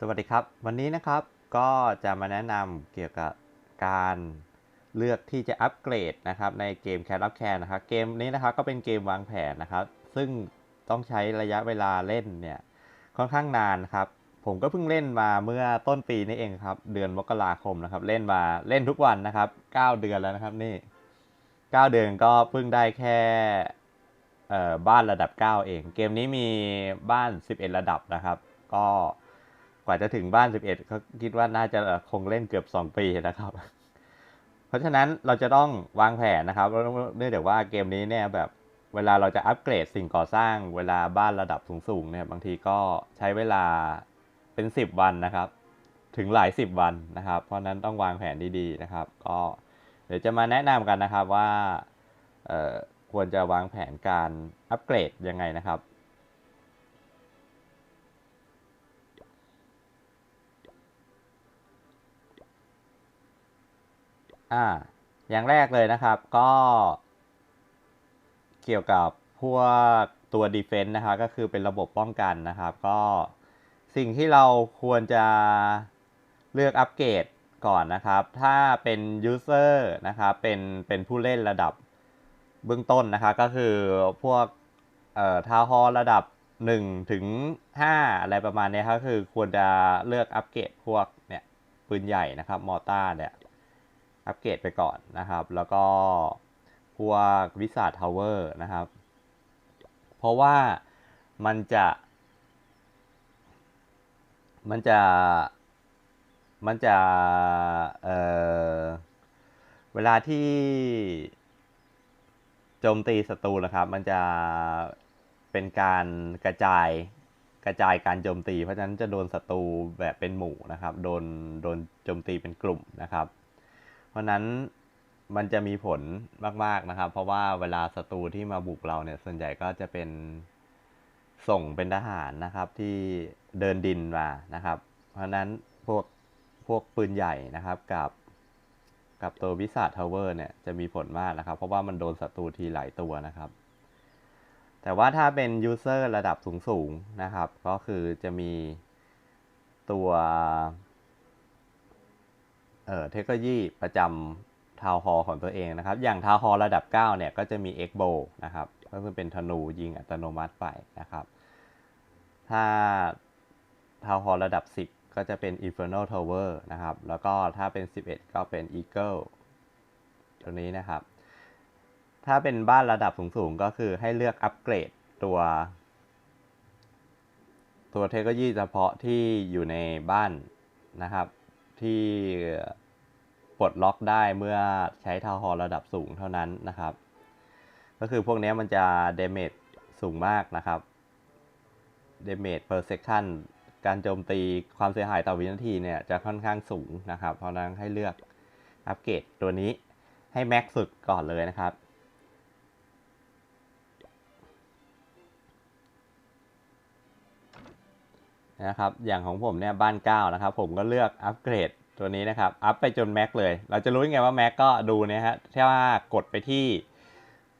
สวัสดีครับ วันนี้นะครับก็จะมาแนะนำเกี่ยวกับการเลือกที่จะอัปเกรดนะครับในเกมแค r รับแค r นะครับเกมนี้นะครับก็เป็นเกมวางแผนนะครับ ซึ่งต้องใช้ระยะเวลาเล่นเนี่ยค่อนข้างนานครับ ผมก็เพิ่งเล่นมาเมื่อต้นปีนี้เองครับ เดือนมกราคมนะครับ เล่นมาเล่นทุกวันนะครับ 9 เดือนแล้วนะครับนี่ 9 เดือนก็เพิ่งได้แค่บ้านระดับ 9 เอง เกมนี้มีบ้าน 11 ระดับนะครับ ก็ ว่าจะถึงบ้าน 11ก็คิดว่าน่าจะคงเล่นเกือบ 2 ปีนะครับ เพราะฉะนั้นเราจะต้องวางแผนนะครับเนื่องจากว่าเกมนี้เนี่ยแบบเวลาเราจะอัปเกรดสิ่งก่อสร้างเวลาบ้านระดับสูงๆเนี่ยบางทีก็ใช้เวลาเป็น 10 วันนะครับ ถึงหลาย 10 วันนะครับ เพราะนั้นต้องวางแผนดีๆนะครับ ก็เดี๋ยวจะมาแนะนำกันนะครับว่าควรจะวางแผนการอัปเกรดยังไงนะครับ อ่า อย่างแรกเลยนะครับก็ เกี่ยวกับพวกตัว defense นะครับก็คือเป็นระบบป้องกันนะครับ ก็สิ่งที่เราควรจะเลือกอัปเกรดก่อนนะครับ ถ้าเป็น user นะครับ เป็นเป็นผู้เล่นระดับเบื้องต้นนะครับ ก็คือพวกเอ่อทาวฮอระดับ 1 ถึง 5 อะไรประมาณนี้ครับคือควรจะเลือกอัปเกรดพวกเนี่ยปืนใหญ่นะครับ มอต้าเนี่ย อัปเกรดไปก่อนนะครับ แล้วก็พวกวิสาทาวเวอร์นะครับ เพราะว่ามันจะ มันจะ มันจะ เอ่อ เวลาที่โจมตีศัตรูนะครับ มันจะเป็นการกระจายกระจายการโจมตี เพราะฉะนั้นจะโดนศัตรูแบบเป็นหมู่นะครับ โดน โดนโจมตีเป็นกลุ่มนะครับ ราะนั้นมันจะมีผลมาก ๆนะครับ เพราะว่าเวลาศัตรูที่มาบุกเราเนี่ย ส่วนใหญ่ก็จะเป็นส่งเป็นทหารนะครับที่เดินดินมานะครับ เพราะนั้นพวกพวกปืนใหญ่นะครับกับกับตัววิสาทาวเวอร์เนี่ยจะมีผลมากนะครับ เพราะว่ามันโดนศัตรูทีหลายตัวนะครับ แต่ว่าถ้าเป็นยูเซอร์ระดับสูงๆนะครับ ก็คือจะมีตัว เทคโนโลยีประจำทาวฮอของตัวเองนะครับ อย่างทาวฮอระดับ 9 เนี่ยก็จะมี X b o นะครับ ก็คือเป็นธนูยิงอัตโนมัติไปนะครับ ถ้าทาวฮอระดับ 10 ก็จะเป็น Infernal Tower นะครับ แล้วก็ถ้าเป็น 11 ก็เป็น Eagle ตัวนี้นะครับ ถ้าเป็นบ้านระดับสูงๆ ก็คือให้เลือกอัปเกรดตัว ตัวเทคโนโลยีเฉพาะที่อยู่ในบ้านนะครับ ที่ปลดล็อกได้เมื่อใช้ทาวฮอระดับสูงเท่านั้นนะครับ ก็คือพวกนี้มันจะเดเมจสูงมากนะครับเดเมจ per second การโจมตีความเสียหายต่อวินาทีเนี่ยจะค่อนข้างสูงนะครับ เพราะนั้นให้เลือกอัปเกรดตัวนี้ให้แม็กสุดก่อนเลยนะครับ นะครับอย่างของผมเนี่ยบ้าน9นะครับผมก็เลือกอัปเกรดตัวนี้นะครับอัพไปจนแม็กเลย เราจะรู้ยังไงว่าแม็กก็ดูเนี่ยฮะถ้าว่ากดไปที่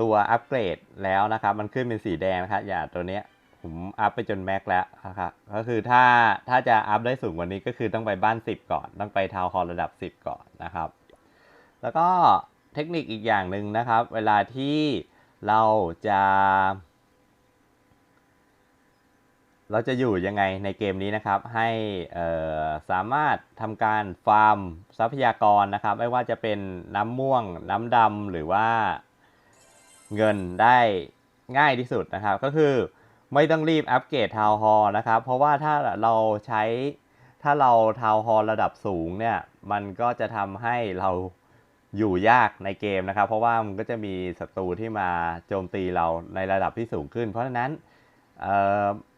ตัวอัปเกรดแล้วนะครับมันขึ้นเป็นสีแดงนะครับอย่างตัวเนี้ยผมอัพไปจนแม็กแล้วนะครับก็คือถ้าถ้าจะอัพได้สูงกว่านี้ก็คือต้องไปบ้าน 10 ก่อน ต้องไปทาวน์ฮอลระดับ 10 ก่อนนะครับ แล้วก็เทคนิคอีกอย่างหนึ่งนะครับ เวลาที่เราจะ เราจะอยู่ยังไงในเกมนี้นะครับ ให้สามารถทำการฟาร์มทรัพยากรนะครับ ไม่ว่าจะเป็นน้ำม่วง น้ำดำหรือว่าเงินได้ง่ายที่สุดนะครับ ก็คือไม่ต้องรีบอัปเกรดทาวฮอนะครับ เพราะว่าถ้าเราใช้ถ้าเราทาวฮอระดับสูงเนี่ย มันก็จะทำให้เราอยู่ยากในเกมนะครับ เพราะว่ามันก็จะมีศัตรูที่มาโจมตีเราในระดับที่สูงขึ้น เพราะฉะนั้น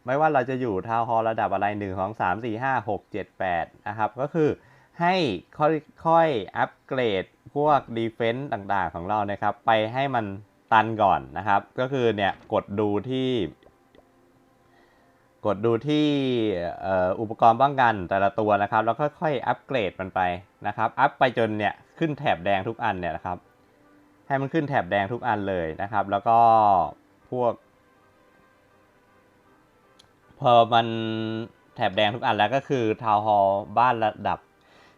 ไม่ว่าเราจะอยู่ทาวน์ฮอลระดับอะไร1 2 3 4 5 6 7 8 นะครับ ก็คือให้ค่อยๆอัปเกรดพวกดีเฟนต์ต่างๆของเรานะครับ ไปให้มันตันก่อนนะครับ ก็คือเนี่ยกดดูที่ กดดูที่อุปกรณ์ป้องกันแต่ละตัวนะครับ แล้วค่อยๆอัปเกรดมันไปนะครับ อัพไปจนเนี่ยขึ้นแถบแดงทุกอันเนี่ยนะครับ ให้มันขึ้นแถบแดงทุกอันเลยนะครับ แล้วก็พวก พอมันแถบแดงทุกอันแล้วก็คือทาวน์ฮอลบ้านระดับ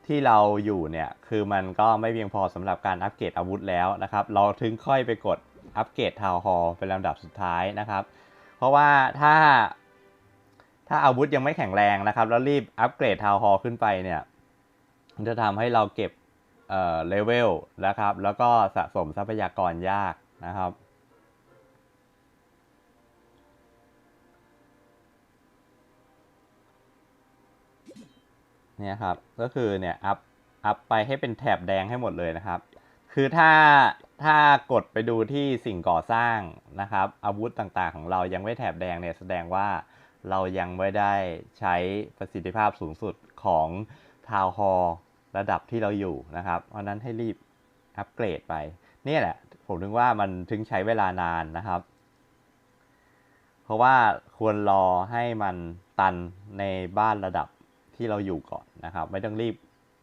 ที่เราอยู่เนี่ย คือมันก็ไม่เพียงพอสำหรับการอัปเกรดอาวุธแล้วนะครับ เราถึงค่อยไปกดอัปเกรดทาวน์ฮอลเป็นลำดับสุดท้ายนะครับ เพราะว่าถ้า ถ้าอาวุธยังไม่แข็งแรงนะครับ แล้วรีบอัปเกรดทาวน์ฮอลขึ้นไปเนี่ยมันจะทำให้เราเก็บเอ่อเลเวลนะครับ แล้วก็สะสมทรัพยากรยากนะครับ เนี่ยครับก็คือเนี่ยอัพอัพไปให้เป็นแถบแดงให้หมดเลยนะครับ คือถ้าถ้ากดไปดูที่สิ่งก่อสร้างนะครับ อาวุธต่างๆ ของเรายังไม่แถบแดงเนี่ยแสดงว่าเรายังไม่ได้ใช้ประสิทธิภาพสูงสุดของทาวฮอระดับที่เราอยู่นะครับ เพราะนั้นให้รีบอัปเกรดไปนี่แหละ ผมถึงว่ามันถึงใช้เวลานานนะครับ เพราะว่าควรรอให้มันตันในบ้านระดับ ที่เราอยู่ก่อนนะครับ ไม่ต้องรีบ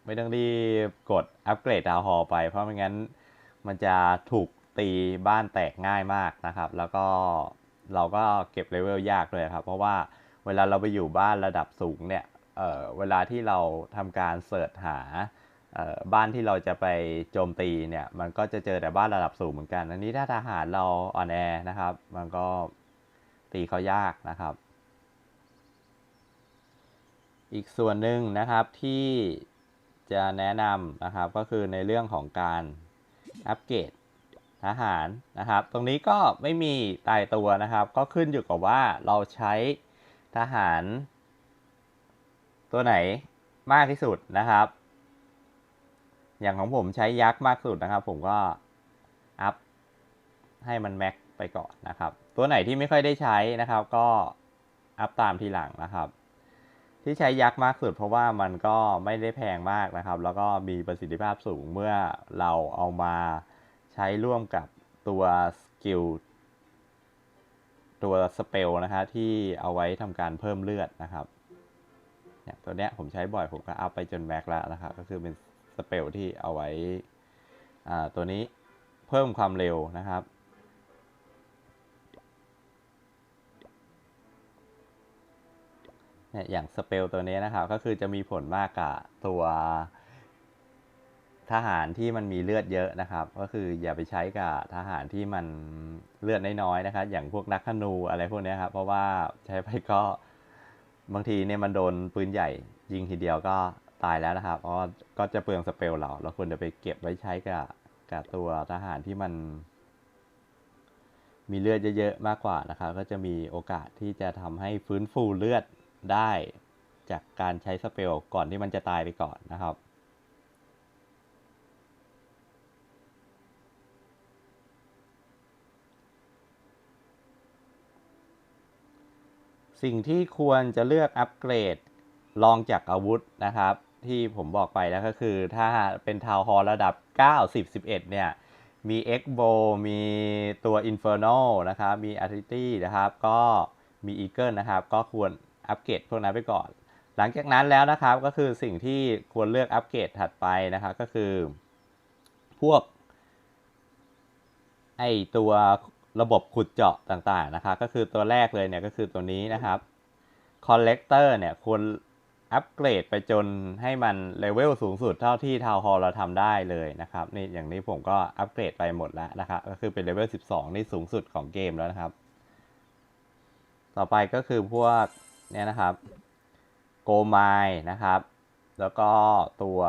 ไม่ต้องรีบกดอัปเกรดดาวฮอไป เพราะไม่งั้นมันจะถูกตีบ้านแตกง่ายมากนะครับ แล้วก็เราก็เก็บเลเวลยากเลยครับ เพราะว่าเวลาเราไปอยู่บ้านระดับสูงเนี่ยเออเวลาที่เราทำการเสิร์ชหาบ้านที่เราจะไปโจมตีเนี่ย มันก็จะเจอแต่บ้านระดับสูงเหมือนกัน อันนี้ถ้าทหารเราอ่อนแอนะครับ มันก็ตีเขายากนะครับ อีกส่วนหนึ่งนะครับที่จะแนะนำนะครับก็คือในเรื่องของการอัปเกรดทหารนะครับ ตรงนี้ก็ไม่มีตายตัวนะครับ ก็ขึ้นอยู่กับว่าเราใช้ทหาร ตัวไหนมากที่สุดนะครับ อย่างของผมใช้ยักษ์มากสุดนะครับ ผมก็อัพให้มันแม็กไปก่อนนะครับ ตัวไหนที่ไม่ค่อยได้ใช้นะครับ ก็อัพตามทีหลังนะครับ ที่ใช้ยักษ์มากสุดเพราะว่ามันก็ไม่ได้แพงมากนะครับ แล้วก็มีประสิทธิภาพสูงเมื่อเราเอามาใช้ร่วมกับตัวสกิลตัวสเปลนะครับที่เอาไว้ทำการเพิ่มเลือดนะครับเนี่ยตัวเนี้ยผมใช้บ่อยผมก็อัพไปจนแม็กแล้วนะครับ ก็คือเป็นสเปลที่เอาไว้อ่าตัวนี้เพิ่มความเร็วนะครับ เนี่ยอย่างสเปลตัวนี้นะครับ ก็คือจะมีผลมากกับตัวทหารที่มันมีเลือดเยอะนะครับ ก็คืออย่าไปใช้กับทหารที่มันเลือดน้อยๆนะครับ อย่างพวกนักธนูอะไรพวกนี้ครับเพราะว่าใช้ไปก็บางทีเนี่ยมันโดนปืนใหญ่ยิงทีเดียวก็ตายแล้วนะครับเพราะก็จะเปลืองสเปลเราเราควรจะไปเก็บไว้ใช้กับกับตัวทหารที่มัน มีเลือดเยอะๆมากกว่านะครับ ก็จะมีโอกาสที่จะทำให้ฟื้นฟูเลือด ได้จากการใช้สเปลก่อนที่มันจะตายไปก่อนนะครับ สิ่งที่ควรจะเลือกอัปเกรดลองจากอาวุธนะครับ ที่ผมบอกไปแล้วก็คือถ้าเป็นทาวฮอลระดับ 9 10 11 เนี่ย มี X b o มีตัว Inferno นะครับ มี Artillery นะครับ ก็มี Eagle นะครับ ก็ควร อัปเกรดพวกนั้นไปก่อน หลังจากนั้นแล้วนะครับก็คือสิ่งที่ควรเลือกอัปเกรดถัดไปนะครับก็คือ พวกไอตัวระบบขุดเจาะต่างๆนะครับก็คือตัวแรกเลยเนี่ยก็คือตัวนี้นะครับ Collector เนี่ยควรอัปเกรดไปจนให้มันเลเวลสูงสุดเท่าที่ทาวฮอลเราทำได้เลยนะครับนี่อย่างนี้ผมก็อัปเกรดไปหมดแล้วนะครับก็คือเป็นเลเวล 12 นี่สูงสุดของเกมแล้วนะครับ ต่อไปก็คือพวก เนี่ยนะครับโกไมนะครับ แล้วก็ตัว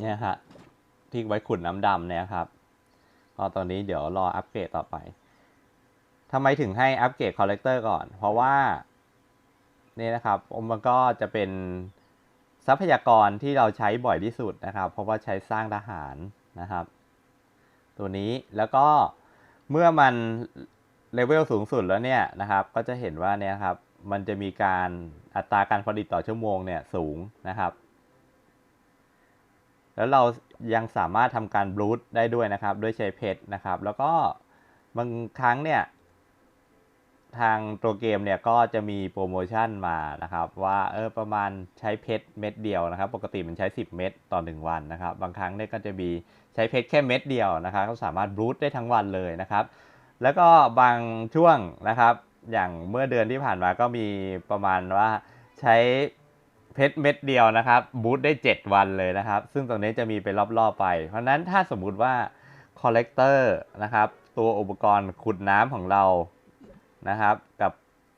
เนี่ยครับที่ไว้ขุดน้ำดำเนี่ยครับก็ตอนนี้เดี๋ยวรออัปเกรดต่อไปทำไมถึงให้อัปเกรดคอลเลกเตอร์ก่อน เพราะว่านี่นะครับมันก็จะเป็นทรัพยากรที่เราใช้บ่อยที่สุดนะครับ เพราะว่าใช้สร้างทหารนะครับ ตัวนี้แล้วก็เมื่อมันเลเวลสูงสุดแล้วเนี่ยนะครับ ก็จะเห็นว่าเนี่ยครับ มันจะมีการอัตราการผลิตต่อชั่วโมงเนี่ยสูงนะครับ แล้วเรายังสามารถทำการบลูตได้ด้วยนะครับด้วยใช้เพชรนะครับ แล้วก็บางครั้งเนี่ยทางตัวเกมเนี่ยก็จะมีโปรโมชั่นมานะครับ ว่าเออประมาณใช้เพชรเม็ดเดียวนะครับ ปกติมันใช้ 10 เม็ดต่อ 1 วันนะครับ บางครั้งเนี่ยก็จะมีใช้เพชรแค่เม็ดเดียวนะครับก็สามารถบลูตได้ทั้งวันเลยนะครับ แล้วก็บางช่วงนะครับ อย่างเมื่อเดือนที่ผ่านมาก็มีประมาณว่าใช้เพชรเม็ดเดียวนะครับ บูตได้ 7 วันเลยนะครับ ซึ่งตรงนี้จะมีเป็นรอบๆไป เพราะนั้นถ้าสมมุติว่าคอลเลกเตอร์นะครับ ตัวอุปกรณ์ขุดน้ำของเรานะครับ กับ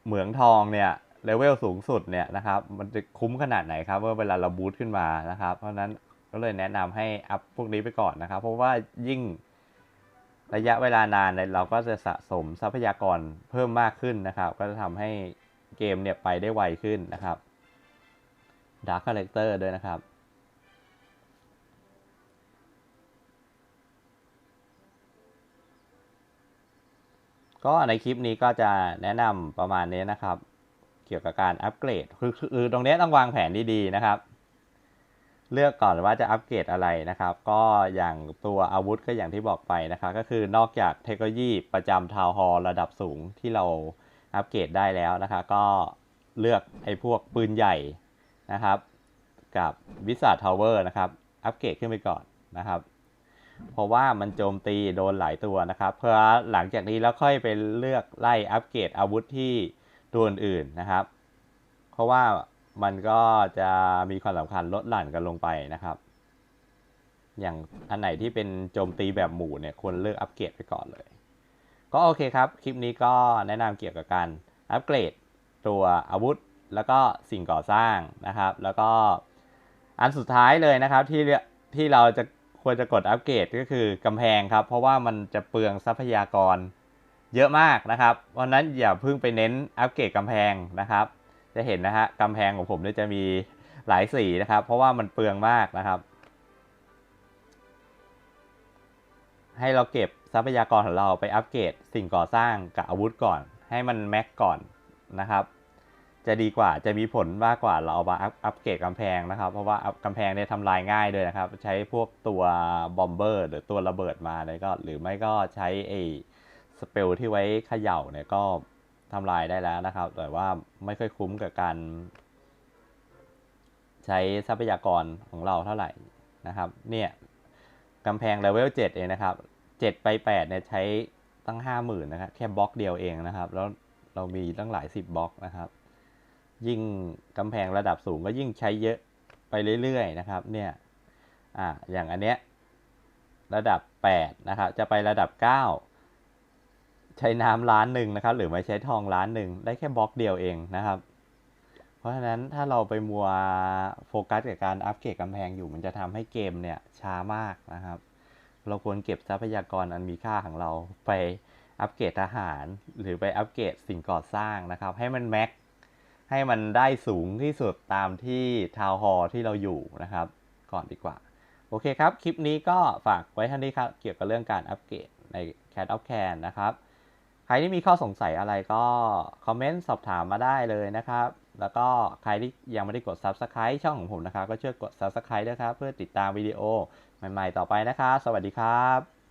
เหมืองทองเนี่ยเลเวลสูงสุดเนี่ยนะครับ มันจะคุ้มขนาดไหนครับ เมื่อเวลาเราบูตขึ้นมานะครับ เพราะนั้นก็เลยแนะนำให้อัพพวกนี้ไปก่อนนะครับ เพราะว่ายิ่ง ระยะเวลานานเนี่ยเราก็จะสะสมทรัพยากรเพิ่มมากขึ้นนะครับ ก็จะทำให้เกมเนี่ยไปได้ไวขึ้นนะครับดาร์คคาแรคเตอร์ด้วยนะครับ ก็ในคลิปนี้ก็จะแนะนำประมาณนี้นะครับ เกี่ยวกับการอัปเกรด คือคือตรงนี้ต้องวางแผนดีๆนะครับ เลือกก่อนว่าจะอัปเกรดอะไรนะครับ ก็อย่างตัวอาวุธก็อย่างที่บอกไปนะครับก็คือนอกจากเทคโนโลยีประจำทาวฮอลระดับสูงที่เราอัปเกรดได้แล้วนะคะ ก็เลือกไอ้พวกปืนใหญ่นะครับ กับวิสาทาวเวอร์นะครับ อัปเกรดขึ้นไปก่อนนะครับ เพราะว่ามันโจมตีโดนหลายตัวนะครับ เพื่อหลังจากนี้แล้วค่อยไปเลือกไล่อัปเกรดอาวุธที่ตัวอื่นนะครับ เพราะว่า มันก็จะมีความสำคัญลดหลั่นกันลงไปนะครับ อย่างอันไหนที่เป็นโจมตีแบบหมู่เนี่ยควรเลือกอัปเกรดไปก่อนเลย ก็โอเคครับ คลิปนี้ก็แนะนำเกี่ยวกับการอัปเกรดตัวอาวุธแล้วก็สิ่งก่อสร้างนะครับ แล้วก็อันสุดท้ายเลยนะครับที่ที่เราจะควรจะกดอัปเกรดก็คือกำแพงครับ เพราะว่ามันจะเปลืองทรัพยากรเยอะมากนะครับ เพราะฉะนั้นอย่าเพิ่งไปเน้นอัปเกรดกำแพงนะครับ จะเห็นนะฮะกำแพงของผมเนี่ยจะมีหลายสีนะครับ เพราะว่ามันเปลืองมากนะครับ ให้เราเก็บทรัพยากรของเราไปอัปเกรดสิ่งก่อสร้างกับอาวุธก่อน ให้มันแม็กก่อนนะครับ จะดีกว่าจะมีผลมากกว่าเราเอามาอัพอัปเกรดกำแพงนะครับ เพราะว่ากำแพงเนี่ยทำลายง่ายด้วยนะครับ ใช้พวกตัวบอมเบอร์หรือตัวระเบิดมาเลยก็ หรือไม่ก็ใช้ไอ้สเปลที่ไว้เขย่าเนี่ยก็ ทำลายได้แล้วนะครับ แต่ว่าไม่ค่อยคุ้มกับการ ใช้ทรัพยากรของเราเท่าไหร่นะครับ เนี่ยกำแพงเลเวล7เองนะครับ 7 ไป8เนี่ยใช้ตั้ง 50,000นะครับแค่บล็อกเดียวเองนะครับ แล้วเรามีตั้งหลาย 10บล็อกนะครับ ยิ่งกำแพงระดับสูงก็ยิ่งใช้เยอะไปเรื่อยๆนะครับ เนี่ยอ่าอย่างอันเนี้ยระดับ 8 นะครับ จะไประดับ 9 ใช้น้ำล้านหนึ่งนะครับ หรือไม่ใช้ทองล้านหนึ่งได้แค่บล็อกเดียวเองนะครับ เพราะฉะนั้นถ้าเราไปมัวโฟกัสกับการอัปเกรดกำแพงอยู่มันจะทำให้เกมเนี่ยช้ามากนะครับ เราควรเก็บทรัพยากรอันมีค่าของเราไปอัปเกรดทหารหรือไปอัปเกรดสิ่งก่อสร้างนะครับ ให้มันแม็กให้มันได้สูงที่สุดตามที่ทาวน์ฮอลที่เราอยู่นะครับ ก่อนดีกว่า โอเคครับ คลิปนี้ก็ฝากไว้เท่านี้ครับ เกี่ยวกับเรื่องการอัปเกรดใน Cat of Can นะครับ ใครที่มีข้อสงสัยอะไรก็คอมเมนต์สอบถามมาได้เลยนะครับ แล้วก็ใครที่ยังไม่ได้กด Subscribe ช่องของผมนะครับ ก็ช่วยกด Subscribe ด้วยครับ เพื่อติดตามวิดีโอใหม่ๆต่อไปนะครับ สวัสดีครับ